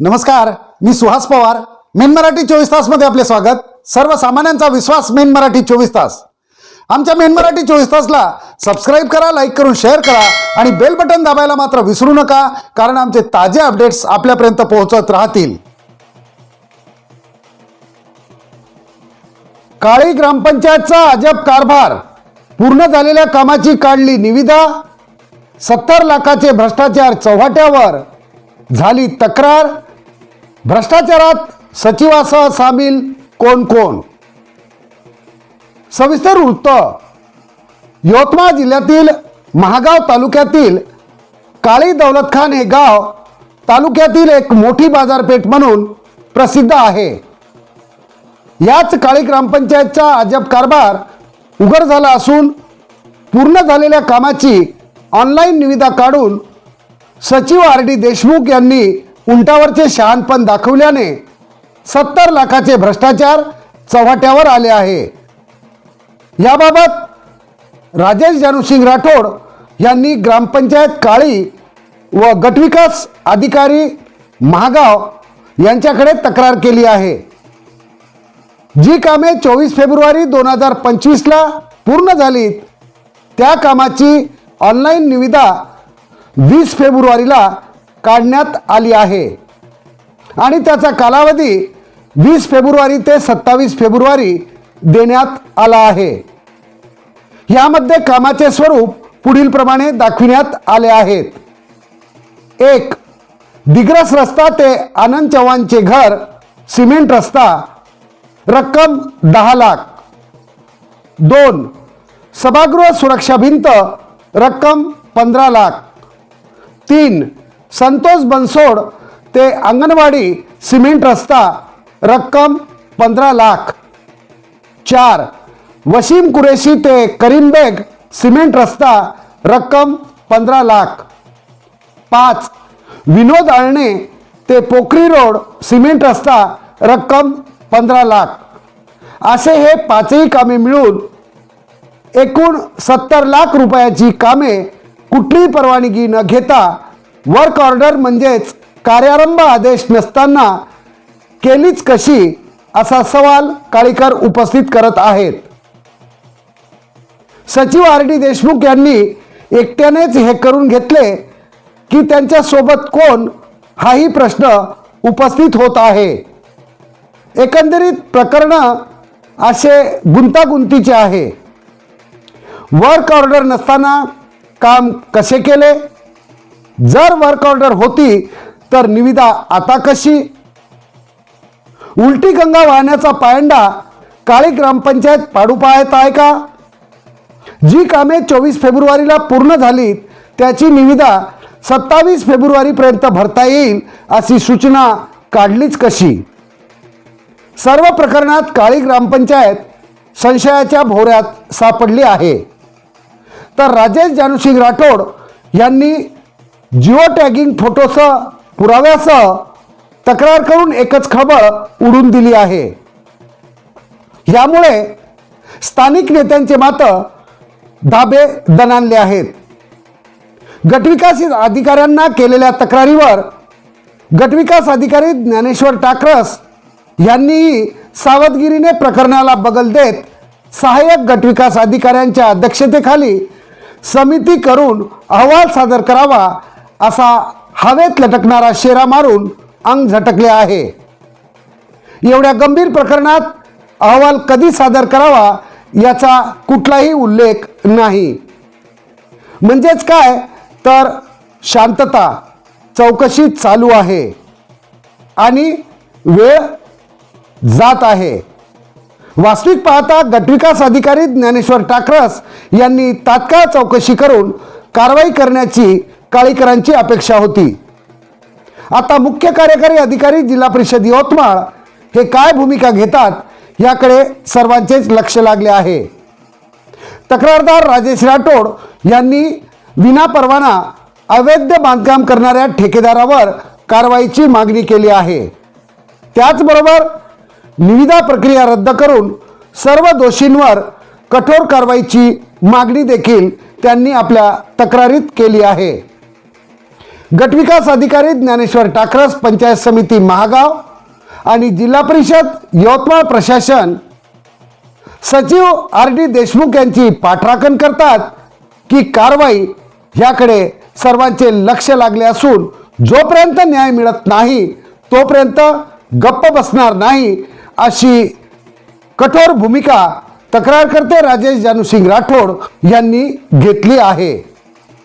नमस्कार मी सुहास पवार. मेन मराठी चोवीस तासमध्ये आपले स्वागत. सर्वसामान्यांचा विश्वास मेन मराठी चोवीस तास. आमच्या मेन मराठी चोवीस तासला सबस्क्राईब करा लाईक करून शेअर करा आणि बेल बटन दाबायला मात्र विसरू नका कारण आमचे ताजे अपडेट्स आपल्यापर्यंत पोहोचत राहतील. काळी ग्रामपंचायतचा अजब कारभार. पूर्ण झालेल्या कामाची काढली निविदा. सत्तर लाखाचे भ्रष्टाचार चव्हाट्यावर झाली तक्रार. भ्रष्टाचारात सचिवासह सामील कोण कोण? सविस्तर वृत्त. यवतमाळ जिल्ह्यातील महागाव तालुक्यातील काळी दौलतखान हे गाव तालुक्यातील एक मोठी बाजारपेठ म्हणून प्रसिद्ध आहे. याच काळी ग्रामपंचायतचा अजब कारभार उघड झाला असून पूर्ण झालेल्या कामाची ऑनलाईन निविदा काढून सचिव आर डी देशमुख यांनी उंटावरचे शहाणपण दाखवल्याने सत्तर लाखाचे भ्रष्टाचार चव्हाट्यावर आले आहे. याबाबत राजेश जानुसिंग राठोड यांनी ग्रामपंचायत काळी व गटविकास अधिकारी महागाव यांच्याकडे तक्रार केली आहे. जी कामे चोवीस फेब्रुवारी दोन हजार पंचवीसला पूर्ण झालीत त्या कामाची ऑनलाईन निविदा वीस फेब्रुवारीला काढण्यात आली आहे. आणि त्याचा कालावधी वीस फेब्रुवारी ते सत्तावीस फेब्रुवारी देण्यात आला आहे. यामध्ये कामाचे स्वरूप पुढीलप्रमाणे दाखविण्यात आले आहेत. एक दिग्रस रस्ता ते आनंद चव्हाणचे घर सिमेंट रस्ता रक्कम दहा लाख. दोन सभागृह सुरक्षा भिंत रक्कम पंधरा लाख. तीन संतोष बनसोड ते अंगणवाडी सिमेंट रस्ता रक्कम पंधरा लाख. चार वसीम कुरेशी ते करीमबेग सिमेंट रस्ता रक्कम पंधरा लाख. पाच विनोद आळणे ते पोखरी रोड सिमेंट रस्ता रक्कम पंधरा लाख. असे हे पाचही कामे मिळून एकूण सत्तर लाख रुपयाची कामे कुठलीही परवानगी न घेता वर्क ऑर्डर म्हणजेच कार्यारंभ आदेश नसताना केलीच कशी असा सवाल काळीकर उपस्थित करत आहेत. सचिव आर डी देशमुख यांनी एकट्यानेच हे करून घेतले की त्यांच्यासोबत कोण हाही प्रश्न उपस्थित होत आहे. एकंदरीत प्रकरण असे गुंतागुंतीचे आहे. वर्क ऑर्डर नसताना काम कसे केले? जर वर्क ऑर्डर होती तर निविदा आता कशी? उलटी गंगा वाहण्याचा पायंडा काळी ग्रामपंचायत पाडू आहे का? जी कामे चोवीस फेब्रुवारीला पूर्ण झाली त्याची निविदा सत्तावीस फेब्रुवारीपर्यंत भरता येईल अशी सूचना काढलीच कशी? सर्व प्रकरणात काळी ग्रामपंचायत संशयाच्या भोऱ्यात सापडली आहे. तर राजेश जानुसिंग राठोड यांनी जिओ टॅगिंग फोटोसह पुराव्यासह तक्रार करून एकच खबळ उडून दिली आहे. यामुळे स्थानिक नेत्यांचे मात्र धाबे दणाणले आहेत. गटविकास अधिकाऱ्यांना केलेल्या तक्रारीवर गटविकास अधिकारी ज्ञानेश्वर टाकरस यांनीही सावधगिरीने प्रकरणाला बगल देत सहाय्यक गटविकास अधिकाऱ्यांच्या अध्यक्षतेखाली समिती करून अहवाल सादर करावा असा हवेत लटकणारा शेरा मारून अंग झटकले आहे. एवढ्या गंभीर प्रकरणात अहवाल कधी सादर करावा याचा कुठलाही उल्लेख नाही. म्हणजेच काय? तर शांतता चौकशी चालू आहे. आणि वेळ जात आहे. वास्तविक पाहता गटविकास अधिकारी ज्ञानेश्वर टाकरस यांनी तात्काळ चौकशी करून कारवाई करण्याची काळीकरांची अपेक्षा होती. आता मुख्य कार्यकारी अधिकारी जिल्हा परिषद यवतमाळ हे काय भूमिका घेतात याकडे सर्वांचेच लक्ष लागले आहे. तक्रारदार राजेश राठोड यांनी विनापरवाना अवैध बांधकाम करणाऱ्या ठेकेदारावर कारवाईची मागणी केली आहे. त्याचबरोबर निविदा प्रक्रिया रद्द करून सर्व दोषींवर कठोर कारवाईची मागणी देखील त्यांनी आपल्या तक्रारीत केली आहे. गटविकास अधिकारी ज्ञानेश्वर टाकरस पंचायत समिती महागाव आणि जिल्हा परिषद यवतमाळ प्रशासन. सचिव आर डी देशमुख यांची पाठराखण करतात की कारवाई ह्याकडे सर्वांचे लक्ष लागले असून जोपर्यंत न्याय मिळत नाही तोपर्यंत गप्प बसणार नाही अशी कठोर भूमिका तक्रारकर्ते राजेश जानूसिंग राठोड यांनी घेतली आहे.